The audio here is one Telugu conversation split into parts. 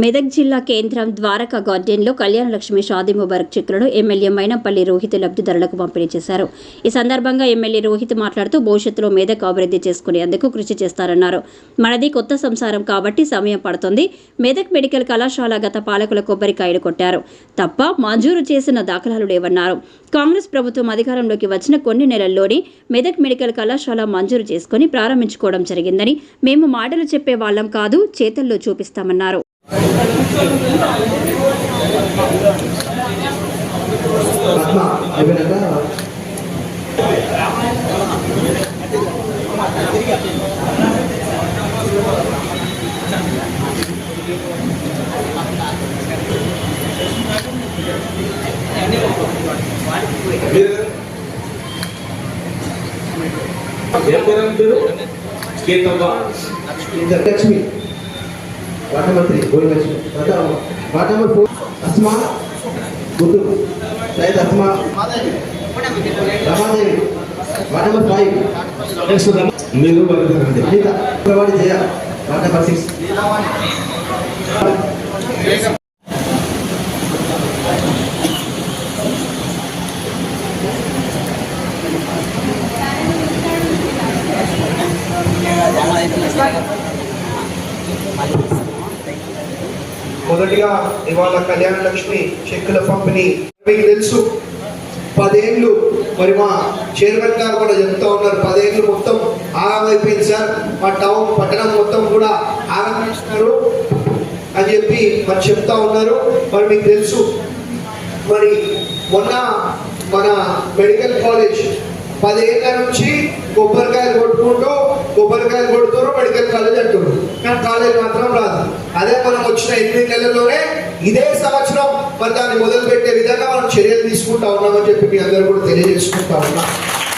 మెదక్ జిల్లా కేంద్రం ద్వారకా గార్డెన్లో కళ్యాణలక్ష్మి షాదీ ముబారక్ చెక్కులను ఎమ్మెల్యే మైనంపల్లి రోహిత్ లబ్ధిదారులకు పంపిణీ చేశారు. ఈ సందర్భంగా ఎమ్మెల్యే రోహిత్ మాట్లాడుతూ భవిష్యత్తులో మెదక్ అభివృద్ధి చేసుకునేందుకు కృషి చేస్తారన్నారు. మనది కొత్త సంసారం కాబట్టి సమయం పడుతుంది. మెదక్ మెడికల్ కళాశాల గత పాలకుల కొబ్బరికాయలు కొట్టారు. తప్ప మంజూరు చేసిన దాఖలాలు లేవన్నారు. కాంగ్రెస్ ప్రభుత్వం అధికారంలోకి వచ్చిన కొన్ని నెలల్లోనే మెదక్ మెడికల్ కళాశాల మంజూరు చేసుకుని ప్రారంభించుకోవడం జరిగిందని మేము మాటలు చెప్పే వాళ్ళం కాదు చేతల్లో చూపిస్తామన్నారు. ఏం పేరు Lakshmi. Ward number three Godi Lakshmi తర్వాత వార్డ్ నెంబర్ ఫోర్ అస్మా గుర్తు. Syed Asma. Ramadevi. Ward number five మీరు అనిత. ప్రవాడి జయ. వార్డ్ నెంబర్ సిక్స్ మొదటిగా ఇవాళ కళ్యాణ లక్ష్మి చెక్కుల పంపిణీ. మీకు తెలుసు పదేళ్ళు మరి మా చైర్మన్ గారు కూడా చెప్తా ఉన్నారు పదేళ్ళు మొత్తం ఆగమైపోయింది సార్. మా టౌన్ పట్టణం మొత్తం కూడా ఆరంభిస్తున్నారు అని చెప్పి మరి చెప్తా ఉన్నారు. మరి మీకు తెలుసు మరి మొన్న మన మెడికల్ కాలేజ్ పదేళ్ళ నుంచి కొబ్బరికాయలు కొట్టుకుంటూ కొబ్బరికాయలు కొడుతున్నారు మెడికల్ కాలేజ్ అంటున్నారు. కానీ కాలేజ్ మాత్రం రాదు. కార్యక్రమం మనం వచ్చిన ఎనిమిది నెలల్లోనే ఇదే సంవత్సరం మరి దాన్ని మొదలు పెట్టే విధంగా మనం చర్యలు తీసుకుంటా ఉన్నామని చెప్పి మీ అందరూ కూడా తెలియజేసుకుంటా ఉన్నాం.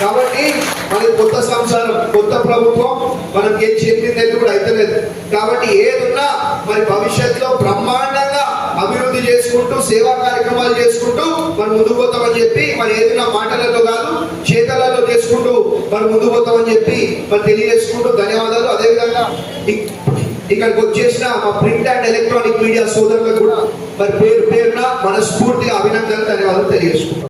కాబట్టి మనకి కొత్త సంసారం కొత్త ప్రభుత్వం మనం ఏం ఎనిమిది నెలలు కూడా అయితలేదు. కాబట్టి ఏదున్నా మరి భవిష్యత్తులో బ్రహ్మాండంగా అభివృద్ధి చేసుకుంటూ సేవా కార్యక్రమాలు చేసుకుంటూ మనం ముందుకు పోతామని చెప్పి మరి ఏదైనా మాటలలో కాదు చేతలలో చేసుకుంటూ మనం ముందుకు పోతామని చెప్పి మరి తెలియజేసుకుంటూ ధన్యవాదాలు. అదేవిధంగా ఇక్కడికి వచ్చేసిన మా ప్రింట్ అండ్ ఎలక్ట్రానిక్ మీడియా సోదరులకు కూడా మరి పేరు పేరున మనస్ఫూర్తిగా అభినందనలు ధన్యవాదాలు తెలియజేసుకుంటాం